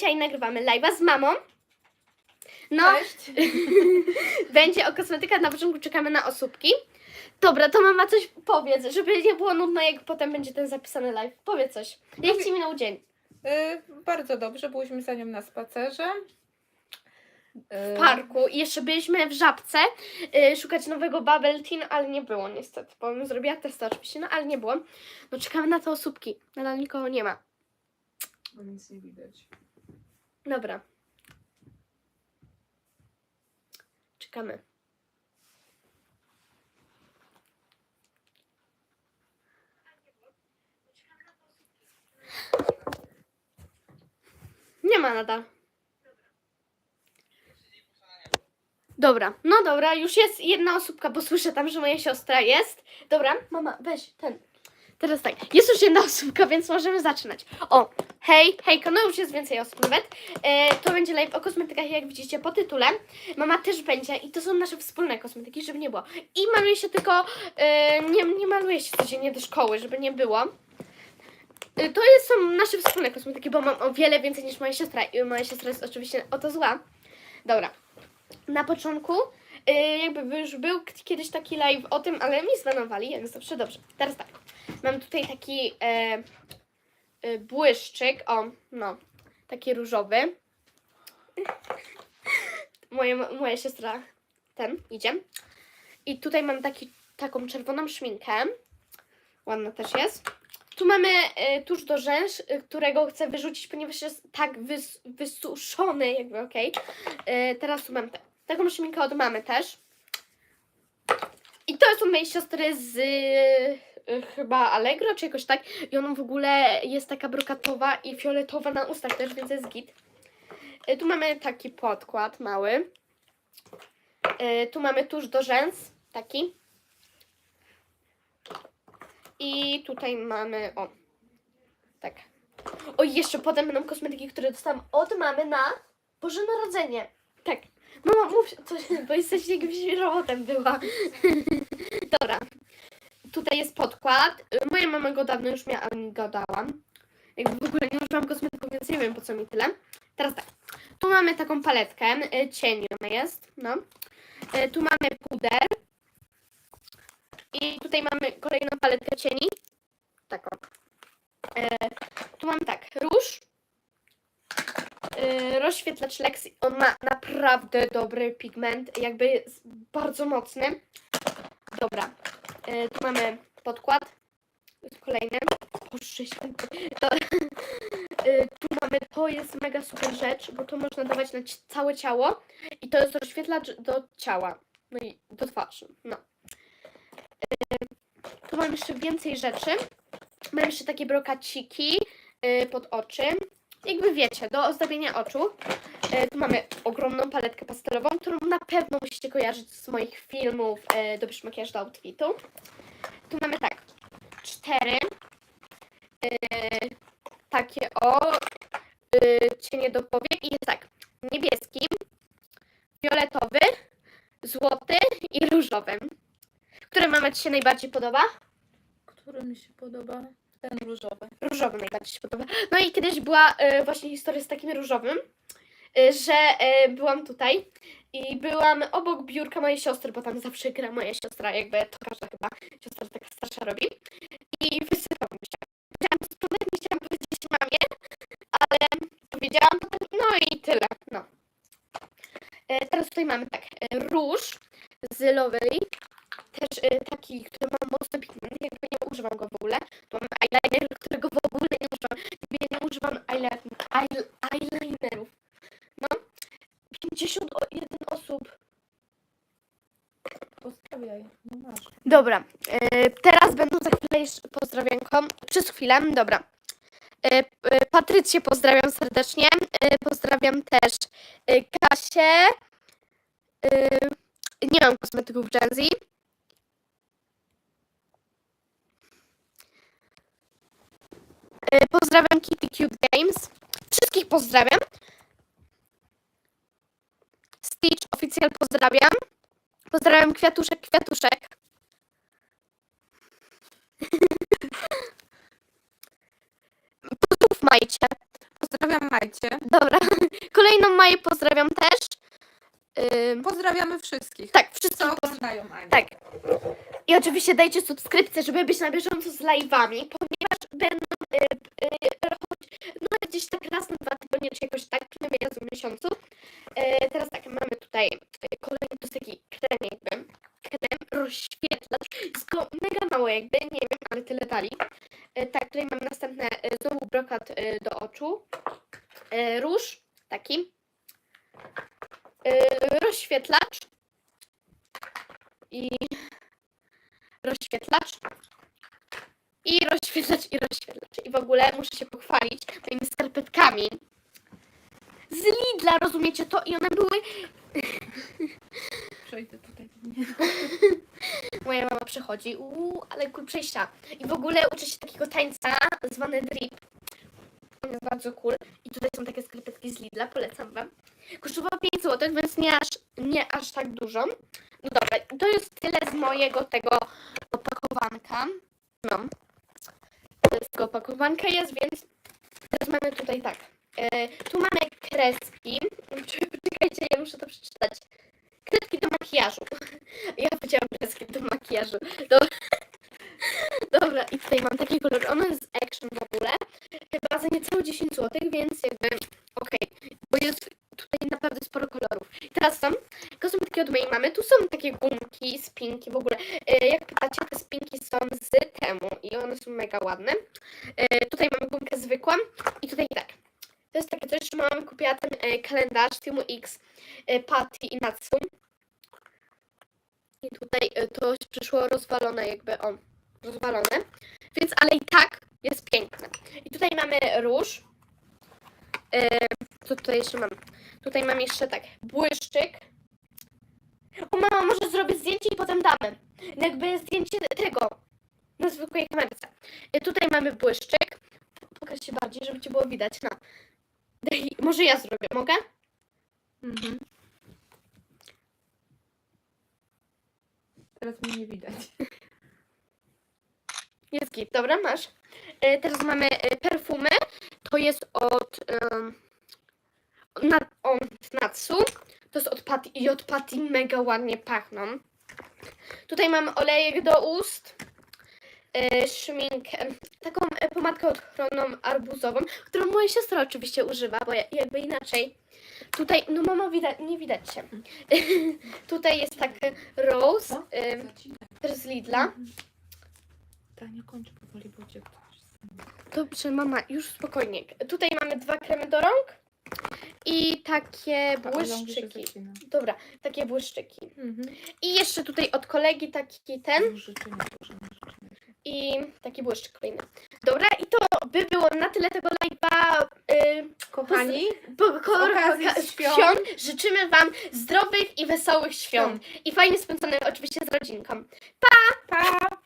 dzisiaj nagrywamy live'a z mamą. No, Cześć. będzie o kosmetyka, na początku czekamy na osóbki. Dobra, to mama coś powiedz, żeby nie było nudno, jak potem będzie ten zapisany live. Powiedz coś. Jak ci minął dzień? Y, bardzo dobrze, byliśmy za nią na spacerze. Y, W parku i jeszcze byliśmy w Żabce y, szukać nowego Bubble Tea, ale nie było niestety, bo bym zrobiła test oczywiście, no ale nie było. No czekamy na te osóbki, nadal nikogo nie ma. No nic nie widać. Dobra. Czekamy. Nie ma nadal. Dobra, no dobra, już jest jedna osóbka, bo słyszę tam, że moja siostra jest. Dobra, mama, weź ten. Teraz tak, jest już jedna osóbka, więc możemy zaczynać. O, hej, hejko, no już jest więcej osób nawet. E, to będzie live o kosmetykach, jak widzicie po tytule. Mama też będzie i to są nasze wspólne kosmetyki, żeby nie było. I maluje się tylko, e, nie, nie maluje się codziennie do szkoły, żeby nie było. E, to jest, są nasze wspólne kosmetyki, bo mam o wiele więcej niż moja siostra i moja siostra jest oczywiście o to zła. Dobra, na początku e, jakby już był kiedyś taki live o tym, ale mi zbanowali, jak zawsze dobrze. Teraz tak, mam tutaj taki e, e, błyszczyk, o, no, taki różowy. Moja, moja siostra ten idzie. I tutaj mam taki, taką czerwoną szminkę. Ładna też jest. Tu mamy tusz do rzęs, e, którego chcę wyrzucić, ponieważ jest tak wys, wysuszony, jakby okej. E, teraz tu mam te, taką szminkę od mamy też. I to są mojej siostry z chyba Allegro, czy jakoś tak. I ona w ogóle jest taka brokatowa i fioletowa na ustach też, więc jest git. E, Tu mamy taki podkład mały. E, Tu mamy tusz do rzęs, taki. I tutaj mamy, o, tak. O, jeszcze potem będą kosmetyki, które dostałam od mamy na Boże Narodzenie. Tak. Mama, mów coś, bo jesteś jakimś robotem była. Podkład. Moja mama go dawno już miała, ale go dałam. Jakby w ogóle nie używam kosmetyków, więc nie wiem po co mi tyle. Teraz tak. Tu mamy taką paletkę, y, cień ona jest, no. Y, Tu mamy puder. I tutaj mamy kolejną paletkę cieni. Taką. Y, Tu mam tak, róż. Rozświetlacz Lexi. On ma naprawdę dobry pigment, jakby bardzo mocny. Dobra. Tu mamy podkład. Jest kolejny. To, y, tu mamy, to jest mega super rzecz, bo to można dawać na całe ciało i to jest rozświetlacz do ciała, no i do twarzy, no. Y, Tu mam jeszcze więcej rzeczy. Mam jeszcze takie brokaciki y, pod oczy. Jakby wiecie, do ozdabienia oczu. Tu mamy ogromną paletkę pastelową, którą na pewno musicie kojarzyć z moich filmów y, do makijaż do outfitu. Cztery y, takie o y, cienie do powiek i jest tak, niebieski, fioletowy, złoty i różowy. Który mama Ci się najbardziej podoba? Który mi się podoba? Ten różowy. Różowy najbardziej się podoba. No i kiedyś była y, właśnie historia z takim różowym, że y, byłam tutaj i byłam obok biurka mojej siostry, bo tam zawsze gra moja siostra, jakby to każda chyba siostra taka starsza robi. I wysypał mi się. Nie chciałam powiedzieć mamie, ale powiedziałam potem, no i tyle, no. E, teraz tutaj mamy tak, róż z Lovely, też taki, który ma mocny pigment, jakby nie używam go w ogóle. Tu mamy eyeliner, którego w ogóle nie używam. Nie używam eyeliner, eyel- eyelinerów. No, 51 osób. Pozdrawiaj. No masz. Dobra, e, teraz będą za chwilę jeszcze pozdrowienko. Przez chwilę, dobra. E, e, Patrycję pozdrawiam serdecznie. Pozdrawiam też Kasię. Nie mam kosmetyków Gen Z. Pozdrawiam Kitty Cute Games. Wszystkich pozdrawiam. Stitch oficjal pozdrawiam. Pozdrawiam Kwiatuszek Kwiatuszek. Majcie. Pozdrawiam Majcie. Dobra. Kolejną Maję pozdrawiam też. Ym, Pozdrawiamy wszystkich, tak, co wszyscy. oglądają Anię. Tak. I oczywiście dajcie subskrypcję, żeby być na bieżąco z live'ami, ponieważ będą y, y, choć, no, gdzieś tak raz na dwa tygodnie, czy jakoś tak, przynajmniej raz w miesiącu. E, teraz tak, mamy tutaj y, kolejny, to jest taki krem jakby, krem rozświetlacz, jest go mega mało jakby, nie wiem, ale tyle dali. E, tak, tutaj mamy następne, y, znowu brokat y, do oczu, e, róż, taki, e, rozświetlacz i rozświetlacz i rozświetlacz i rozświetlacz. I w ogóle muszę się pochwalić moimi skarpetkami z Lidla, rozumiecie to? I one były... Przejdę tutaj. Moja mama przychodzi, uuu, ale cool przejścia. I w ogóle uczy się takiego tańca zwany drip. On jest bardzo cool. I tutaj są takie skarpetki z Lidla, polecam wam. Kosztowało 5 zł, więc nie aż, nie aż tak dużo. No dobra, to jest tyle z mojego tego opakowanka. No. Jest tego opakowanka jest, więc teraz mamy tutaj tak. E, tu mamy kreski. Poczekajcie, ja muszę to przeczytać. Kreski do makijażu. Ja powiedziałam kreski do makijażu. Dobra. Dobra, i tutaj mam taki kolor. Ono jest z Action w niecałe 10 zł, więc jakby okej. Bo jest tutaj naprawdę sporo kolorów. Teraz są kosmetyki od mojej mamy. Tu są takie gumki, spinki w ogóle. E, Jak pytacie, te spinki są z temu i one są mega ładne. E, Tutaj mamy gumkę zwykłą i tutaj tak. To jest takie coś, że mama mi kupiła ten e, kalendarz Teamu X, Patty i Natsu. I tutaj to przyszło rozwalone jakby, o, rozwalone. Więc, ale i tak jest piękne. I tutaj mamy róż. E, co tutaj jeszcze mam? Tutaj mam jeszcze tak, błyszczyk. O mama, może zrobię zdjęcie i potem damy. Jakby zdjęcie tego na zwykłej kamerce. E, tutaj mamy błyszczyk. Pokaż się bardziej, żeby cię było widać. No. Może ja zrobię, mogę? Mhm. Teraz mnie nie widać. Jest git, dobra, masz. E, teraz mamy e, perfumy. To jest od um, na, od Natsu. To jest od Patty i od Patty mega ładnie pachną. Tutaj mamy olejek do ust. E, szminkę, taką pomadkę ochronną arbuzową, którą moja siostra oczywiście używa, bo ja- jakby inaczej. Tutaj, no mama, widać, nie widać się. Tutaj jest tak rose, Zacinaj. też z Lidla. Tania kończy powoli, bo cię ktoś... Dobrze, mama, już spokojnie. Tutaj mamy dwa kremy do rąk i takie błyszczyki. Dobra, takie błyszczyki. Mhm. I jeszcze tutaj od kolegi taki ten i taki błyszczyk kolejny. Dobra, i to by było na tyle tego live'a. Yy, Kochani, po, ko- okazji ka- świąt. Życzymy Wam zdrowych i wesołych świąt. I fajnie spędzonych oczywiście z rodzinką. pa!